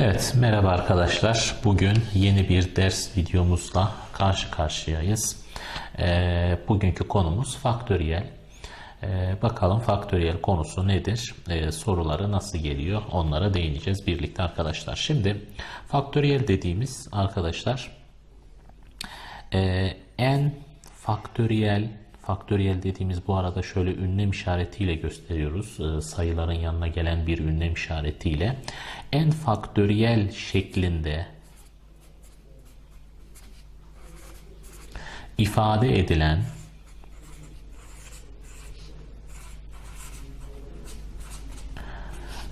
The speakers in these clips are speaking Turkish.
Evet, merhaba arkadaşlar. Bugün yeni bir ders videomuzla karşı karşıyayız. Ee, bugünkü konumuz faktöriyel. Ee, bakalım faktöriyel konusu nedir? Ee, soruları nasıl geliyor? Onlara değineceğiz birlikte arkadaşlar. Şimdi faktöriyel dediğimiz arkadaşlar e, n faktöriyel faktöriyel dediğimiz bu arada şöyle ünlem işaretiyle gösteriyoruz. Ee, sayıların yanına gelen bir ünlem işaretiyle n faktöriyel şeklinde ifade edilen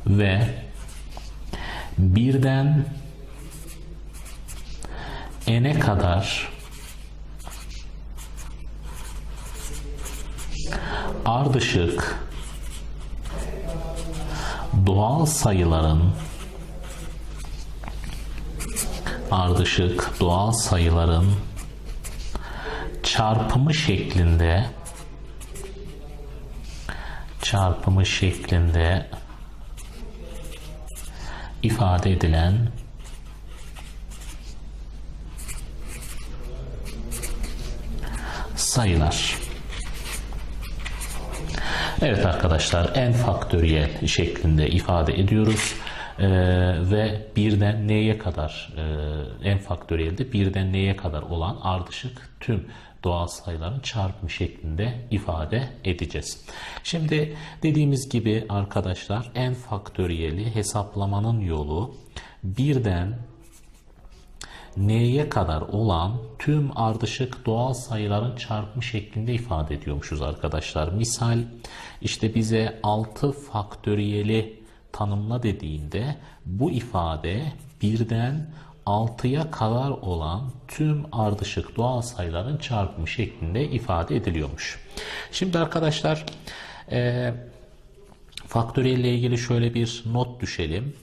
ve birden n'e kadar ardışık doğal sayıların ardışık doğal sayıların çarpımı şeklinde çarpımı şeklinde ifade edilen sayılar. Evet arkadaşlar n faktöriyel şeklinde ifade ediyoruz. Ee, ve birden n'ye kadar e, n faktöriyelde birden n'ye kadar olan ardışık tüm doğal sayıların çarpımı şeklinde ifade edeceğiz. Şimdi dediğimiz gibi arkadaşlar n faktöriyeli hesaplamanın yolu birden n'ye kadar olan tüm ardışık doğal sayıların çarpımı şeklinde ifade ediyormuşuz arkadaşlar. Misal işte bize 6 faktöriyeli tanımla dediğinde bu ifade birden 6'ya kadar olan tüm ardışık doğal sayıların çarpımı şeklinde ifade ediliyormuş. Şimdi arkadaşlar e, faktöriyel ile ilgili şöyle bir not düşelim.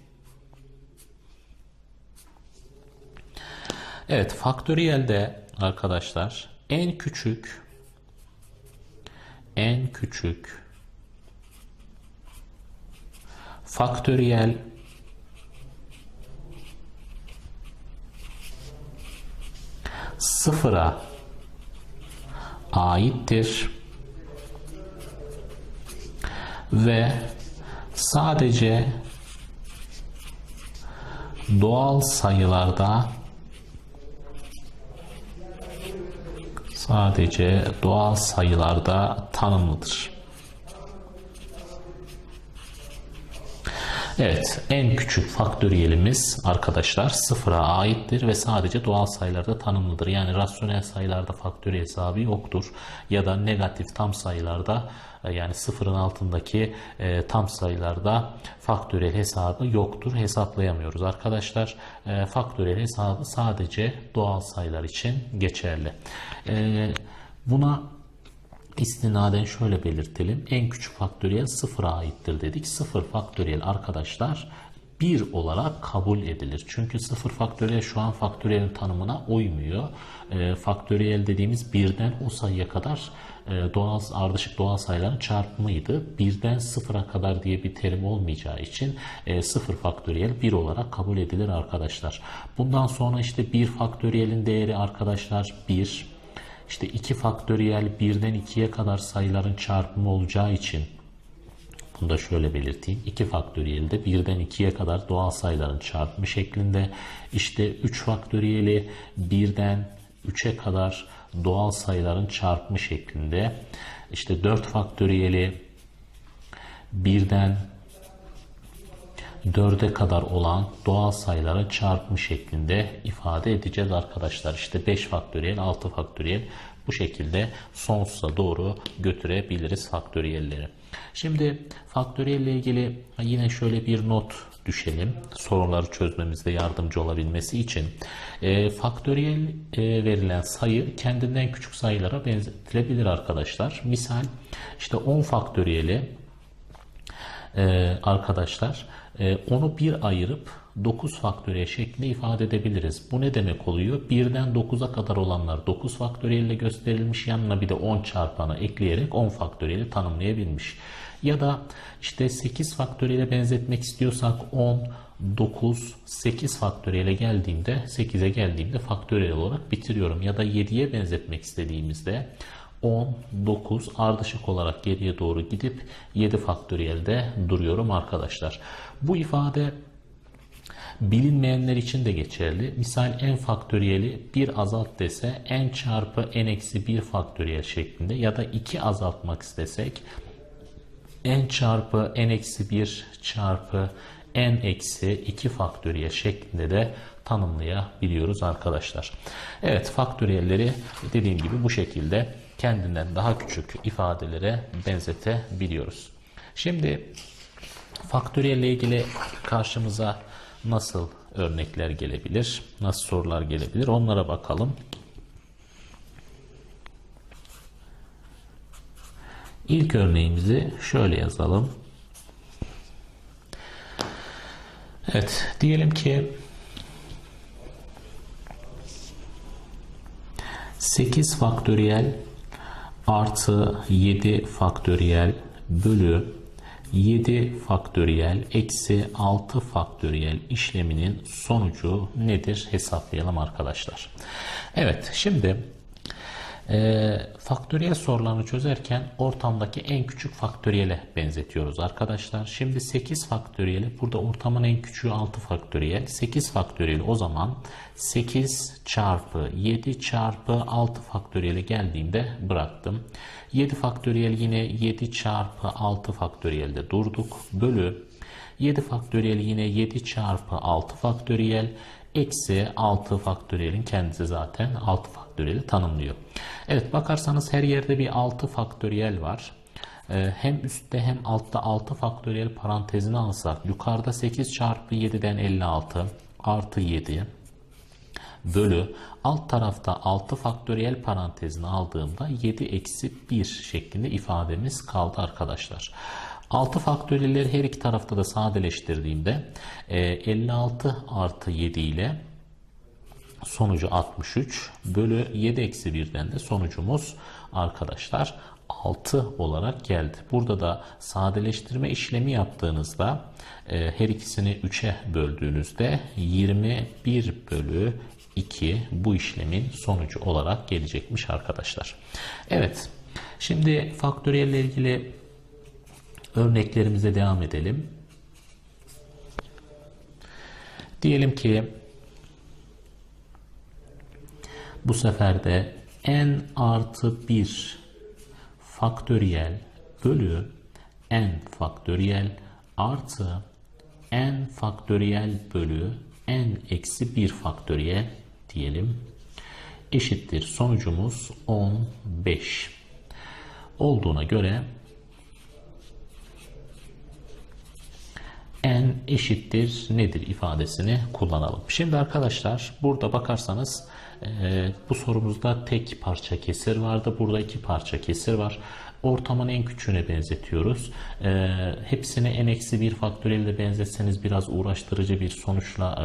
Evet faktöriyelde arkadaşlar en küçük en küçük faktöriyel sıfıra aittir ve sadece doğal sayılarda sadece doğal sayılarda tanımlıdır. Evet, en küçük faktöriyelimiz arkadaşlar sıfıra aittir ve sadece doğal sayılarda tanımlıdır. Yani rasyonel sayılarda faktöriyel hesabı yoktur ya da negatif tam sayılarda e, yani sıfırın altındaki e, tam sayılarda faktöriyel hesabı yoktur. Hesaplayamıyoruz arkadaşlar. E, faktöriyel hesabı sadece doğal sayılar için geçerli. E, buna istinaden şöyle belirtelim. En küçük faktöriyel sıfıra aittir dedik. Sıfır faktöriyel arkadaşlar 1 olarak kabul edilir. Çünkü sıfır faktöriyel şu an faktöriyelin tanımına uymuyor. E, faktöriyel dediğimiz birden o sayıya kadar e, doğal ardışık doğal sayıların çarpımıydı. Birden sıfıra kadar diye bir terim olmayacağı için e, sıfır faktöriyel 1 olarak kabul edilir arkadaşlar. Bundan sonra işte 1 faktöriyelin değeri arkadaşlar 1 işte 2 faktöriyel 1'den 2'ye kadar sayıların çarpımı olacağı için bunu da şöyle belirteyim. 2 faktöriyeli de 1'den 2'ye kadar doğal sayıların çarpımı şeklinde. İşte 3 faktöriyeli 1'den 3'e kadar doğal sayıların çarpımı şeklinde. İşte 4 faktöriyeli 1'den 4'e kadar olan doğal sayıların çarpımı şeklinde ifade edeceğiz arkadaşlar. İşte 5 faktöriyel, 6 faktöriyel bu şekilde sonsuza doğru götürebiliriz faktöriyelleri. Şimdi faktöriyel ile ilgili yine şöyle bir not düşelim. Sorunları çözmemizde yardımcı olabilmesi için. E, faktöriyel e, verilen sayı kendinden küçük sayılara benzetilebilir arkadaşlar. Misal işte 10 faktöriyeli e, arkadaşlar e, onu bir ayırıp 9 faktöriyel şeklinde ifade edebiliriz. Bu ne demek oluyor? 1'den 9'a kadar olanlar 9 faktöriyelle gösterilmiş. Yanına bir de 10 çarpanı ekleyerek 10 faktöriyeli tanımlayabilmiş. Ya da işte 8 faktöriyele benzetmek istiyorsak 10, 9, 8 faktöriyele geldiğimde 8'e geldiğimde faktöriyel olarak bitiriyorum. Ya da 7'ye benzetmek istediğimizde 10, 9 ardışık olarak geriye doğru gidip 7 faktöriyelde duruyorum arkadaşlar. Bu ifade bilinmeyenler için de geçerli. Misal n faktöriyeli 1 azalt dese n çarpı n eksi 1 faktöriyel şeklinde ya da 2 azaltmak istesek n çarpı n eksi 1 çarpı n eksi 2 faktöriyel şeklinde de tanımlayabiliyoruz arkadaşlar. Evet faktöriyelleri dediğim gibi bu şekilde kendinden daha küçük ifadelere benzetebiliyoruz. Şimdi faktöriyelle ilgili karşımıza nasıl örnekler gelebilir, nasıl sorular gelebilir onlara bakalım. İlk örneğimizi şöyle yazalım. Evet, diyelim ki 8 faktöriyel artı 7 faktöriyel bölü 7 faktöriyel eksi 6 faktöriyel işleminin sonucu nedir hesaplayalım arkadaşlar. Evet şimdi e, faktöriyel sorularını çözerken ortamdaki en küçük faktöriyele benzetiyoruz arkadaşlar. Şimdi 8 faktöriyeli burada ortamın en küçüğü 6 faktöriyel. 8 faktöriyeli o zaman 8 çarpı 7 çarpı 6 faktöriyele geldiğimde bıraktım. 7 faktöriyel yine 7 çarpı 6 faktöriyelde durduk. Bölü 7 faktöriyel yine 7 çarpı 6 faktöriyel eksi 6 faktöriyelin kendisi zaten 6 faktöriyeli tanımlıyor. Evet bakarsanız her yerde bir 6 faktöriyel var. Ee, hem üstte hem altta 6 faktöriyel parantezini alsak yukarıda 8 çarpı 7'den 56 artı 7 bölü alt tarafta 6 faktöriyel parantezini aldığımda 7 eksi 1 şeklinde ifademiz kaldı arkadaşlar. 6 faktöriyelleri her iki tarafta da sadeleştirdiğimde 56 artı 7 ile sonucu 63 bölü 7 eksi 1'den de sonucumuz arkadaşlar 6 olarak geldi. Burada da sadeleştirme işlemi yaptığınızda her ikisini 3'e böldüğünüzde 21 bölü 2 bu işlemin sonucu olarak gelecekmiş arkadaşlar. Evet. Şimdi faktöriyelle ilgili örneklerimize devam edelim. Diyelim ki bu sefer de n artı 1 faktöriyel bölü n faktöriyel artı n faktöriyel bölü n eksi 1 faktöriyel diyelim eşittir sonucumuz 15 olduğuna göre n eşittir nedir ifadesini kullanalım. Şimdi arkadaşlar burada bakarsanız e, bu sorumuzda tek parça kesir vardı. Burada iki parça kesir var. Ortamın en küçüğüne benzetiyoruz. E, hepsini n-1 faktöriyel benzetseniz biraz uğraştırıcı bir sonuçla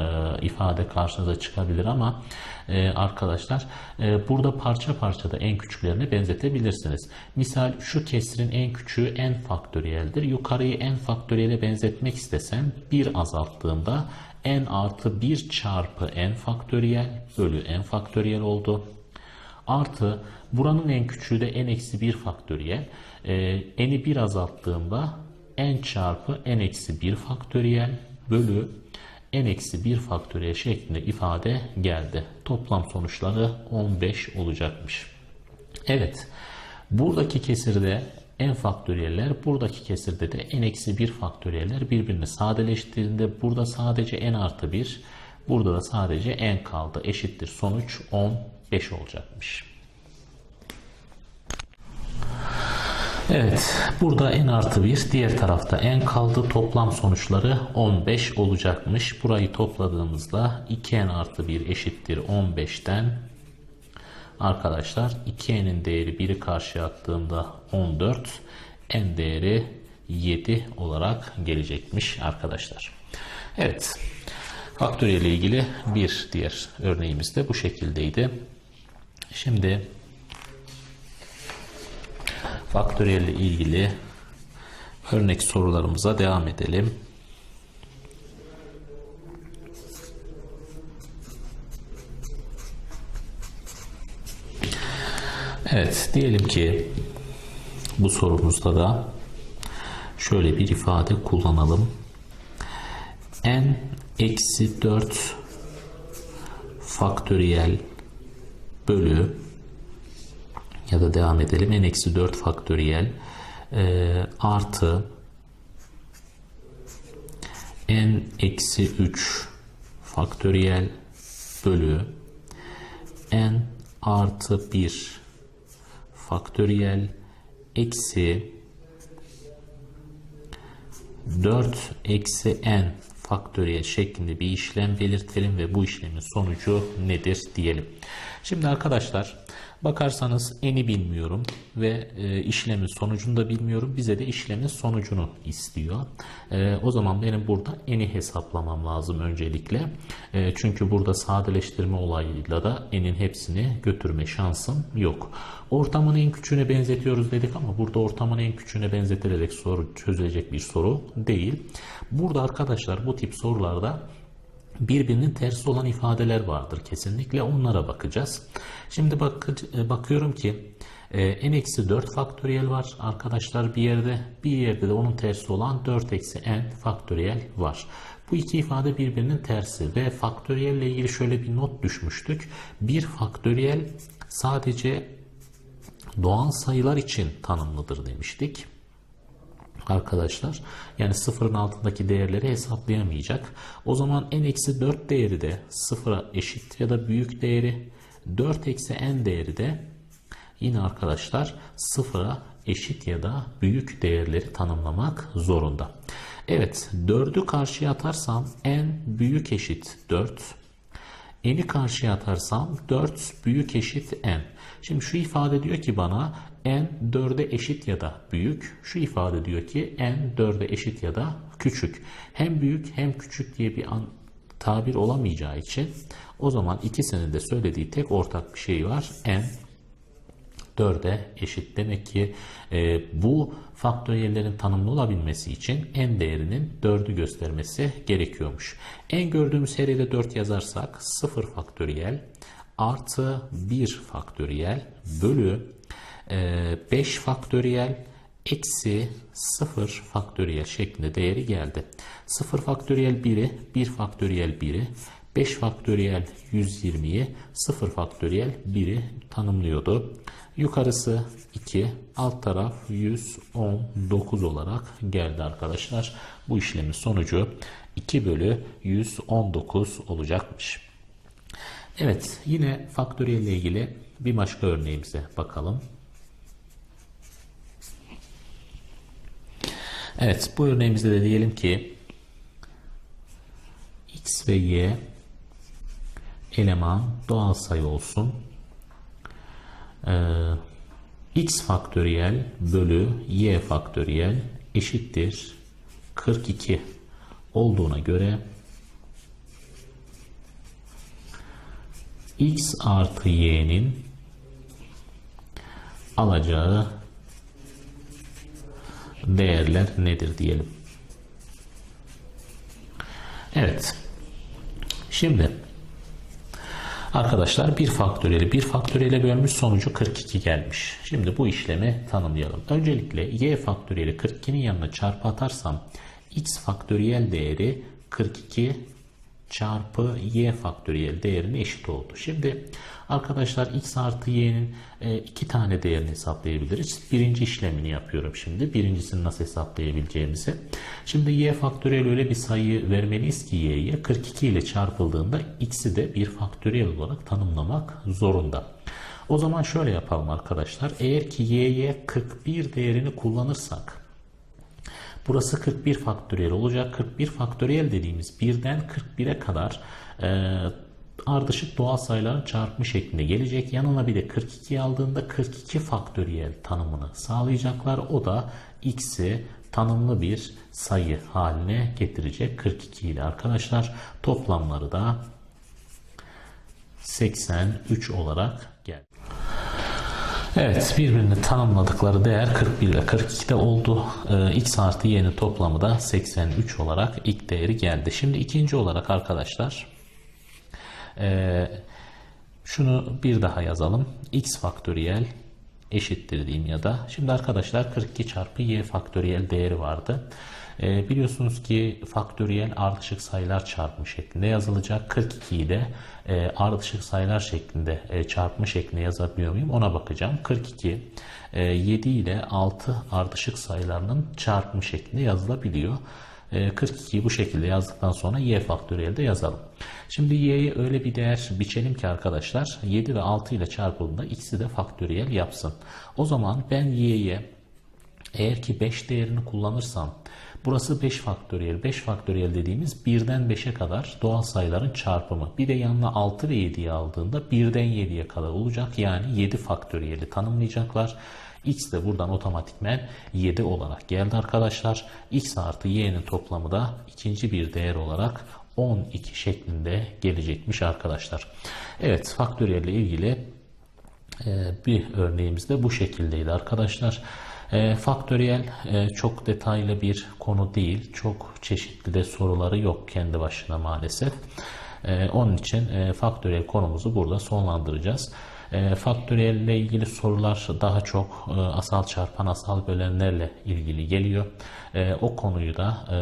e, ifade karşınıza çıkabilir ama e, arkadaşlar e, burada parça parça da en küçüklerine benzetebilirsiniz. Misal şu kesirin en küçüğü n faktöriyeldir. Yukarıyı n faktöriyele benzetmek istesem 1 azalttığımda n artı 1 çarpı n faktöriyel bölü n faktöriyel oldu. Artı buranın en küçüğü de n eksi 1 faktöriyel. Ee, n'i 1 azalttığımda n çarpı n eksi 1 faktöriyel bölü n eksi 1 faktöriyel şeklinde ifade geldi. Toplam sonuçları 15 olacakmış. Evet. Buradaki kesirde n faktöriyeller buradaki kesirde de n eksi 1 faktöriyeller birbirini sadeleştirdiğinde burada sadece n artı 1 burada da sadece n kaldı eşittir sonuç 15 olacakmış. Evet burada n artı 1 diğer tarafta n kaldı toplam sonuçları 15 olacakmış. Burayı topladığımızda 2n artı 1 eşittir 15'ten arkadaşlar 2n'in değeri 1'i karşıya attığımda 14 n değeri 7 olarak gelecekmiş arkadaşlar. Evet faktöriyel ile ilgili bir diğer örneğimiz de bu şekildeydi. Şimdi faktöriyel ile ilgili örnek sorularımıza devam edelim. Evet diyelim ki bu sorumuzda da şöyle bir ifade kullanalım. n eksi 4 faktöriyel bölü ya da devam edelim n eksi 4 faktöriyel e, artı n eksi 3 faktöriyel bölü n artı 1 faktöriyel eksi 4 eksi n faktöriyel şeklinde bir işlem belirtelim ve bu işlemin sonucu nedir diyelim. Şimdi arkadaşlar bakarsanız n'i bilmiyorum ve e, işlemin sonucunu da bilmiyorum. Bize de işlemin sonucunu istiyor. E, o zaman benim burada n'i hesaplamam lazım öncelikle. E, çünkü burada sadeleştirme olayıyla da n'in hepsini götürme şansım yok. Ortamın en küçüğüne benzetiyoruz dedik ama burada ortamın en küçüğüne benzetilerek soru çözülecek bir soru değil. Burada arkadaşlar bu tip sorularda birbirinin tersi olan ifadeler vardır kesinlikle onlara bakacağız. Şimdi bak, bakıyorum ki e, n-4 faktöriyel var arkadaşlar bir yerde bir yerde de onun tersi olan 4 eksi n faktöriyel var. Bu iki ifade birbirinin tersi ve faktöriyel ile ilgili şöyle bir not düşmüştük. Bir faktöriyel sadece doğal sayılar için tanımlıdır demiştik arkadaşlar. Yani sıfırın altındaki değerleri hesaplayamayacak. O zaman n-4 değeri de sıfıra eşit ya da büyük değeri 4 eksi n değeri de yine arkadaşlar sıfıra eşit ya da büyük değerleri tanımlamak zorunda. Evet 4'ü karşıya atarsam n büyük eşit 4 n'i karşıya atarsam 4 büyük eşit n. Şimdi şu ifade diyor ki bana n 4'e eşit ya da büyük. Şu ifade diyor ki n 4'e eşit ya da küçük. Hem büyük hem küçük diye bir an, tabir olamayacağı için o zaman ikisinin de söylediği tek ortak bir şey var. n 4'e eşit. Demek ki e, bu faktöriyellerin tanımlı olabilmesi için n değerinin 4'ü göstermesi gerekiyormuş. n gördüğümüz her yere 4 yazarsak 0 faktöriyel artı 1 faktöriyel bölü 5 faktöriyel eksi 0 faktöriyel şeklinde değeri geldi. 0 faktöriyel 1'i 1 faktöriyel 1'i 5 faktöriyel 120'yi 0 faktöriyel 1'i tanımlıyordu. Yukarısı 2, alt taraf 119 olarak geldi arkadaşlar. Bu işlemin sonucu 2 bölü 119 olacakmış. Evet yine faktöriyel ile ilgili bir başka örneğimize bakalım. Evet bu örneğimizde de diyelim ki x ve y eleman doğal sayı olsun. Ee, x faktöriyel bölü y faktöriyel eşittir 42 olduğuna göre x artı y'nin alacağı değerler nedir diyelim. Evet. Şimdi arkadaşlar bir faktöriyeli bir faktöriyele bölmüş sonucu 42 gelmiş. Şimdi bu işlemi tanımlayalım. Öncelikle y faktöriyeli 42'nin yanına çarpı atarsam x faktöriyel değeri 42 çarpı y faktöriyel değerine eşit oldu. Şimdi arkadaşlar x artı y'nin e, iki tane değerini hesaplayabiliriz. Birinci işlemini yapıyorum şimdi. Birincisini nasıl hesaplayabileceğimizi. Şimdi y faktöriyel öyle bir sayı vermeliyiz ki y'ye 42 ile çarpıldığında x'i de bir faktöriyel olarak tanımlamak zorunda. O zaman şöyle yapalım arkadaşlar. Eğer ki y'ye 41 değerini kullanırsak Burası 41 faktöriyel olacak. 41 faktöriyel dediğimiz birden 41'e kadar e, ardışık doğal sayıların çarpımı şeklinde gelecek. Yanına bir de 42 aldığında 42 faktöriyel tanımını sağlayacaklar. O da x'i tanımlı bir sayı haline getirecek 42 ile arkadaşlar. Toplamları da 83 olarak geldi. Evet birbirini tanımladıkları değer 41 ve 42'de oldu. Ee, x artı y'nin toplamı da 83 olarak ilk değeri geldi. Şimdi ikinci olarak arkadaşlar e, şunu bir daha yazalım. x faktöriyel eşittir diyeyim ya da. Şimdi arkadaşlar 42 çarpı y faktöriyel değeri vardı. E, biliyorsunuz ki faktöriyel ardışık sayılar çarpımı şeklinde yazılacak. 42'yi de e, ardışık sayılar şeklinde e, çarpımı şeklinde yazabiliyor muyum ona bakacağım. 42 e, 7 ile 6 ardışık sayılarının çarpımı şeklinde yazılabiliyor. 42'yi bu şekilde yazdıktan sonra y faktöriyel de yazalım. Şimdi y'ye öyle bir değer biçelim ki arkadaşlar 7 ve 6 ile çarpıldığında ikisi de faktöriyel yapsın. O zaman ben y'ye eğer ki 5 değerini kullanırsam burası 5 faktöriyel. 5 faktöriyel dediğimiz 1'den 5'e kadar doğal sayıların çarpımı. Bir de yanına 6 ve 7'yi aldığında 1'den 7'ye kadar olacak. Yani 7 faktöriyeli tanımlayacaklar. X de buradan otomatikmen 7 olarak geldi arkadaşlar. X artı y'nin toplamı da ikinci bir değer olarak 12 şeklinde gelecekmiş arkadaşlar. Evet faktöriyel ile ilgili e, bir örneğimiz de bu şekildeydi arkadaşlar. E, faktöriyel e, çok detaylı bir konu değil. Çok çeşitli de soruları yok kendi başına maalesef. E, onun için e, faktöriyel konumuzu burada sonlandıracağız. E, faktöriyel ile ilgili sorular daha çok e, asal çarpan asal bölenlerle ilgili geliyor. E, o konuyu da e,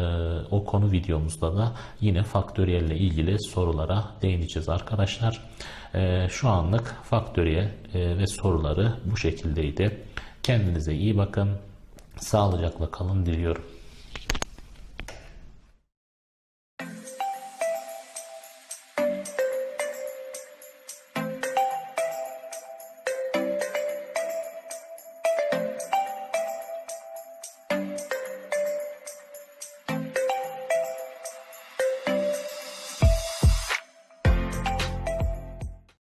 o konu videomuzda da yine faktöriyel ile ilgili sorulara değineceğiz arkadaşlar. E, şu anlık faktöriyel e, ve soruları bu şekildeydi. Kendinize iyi bakın. Sağlıcakla kalın diliyorum.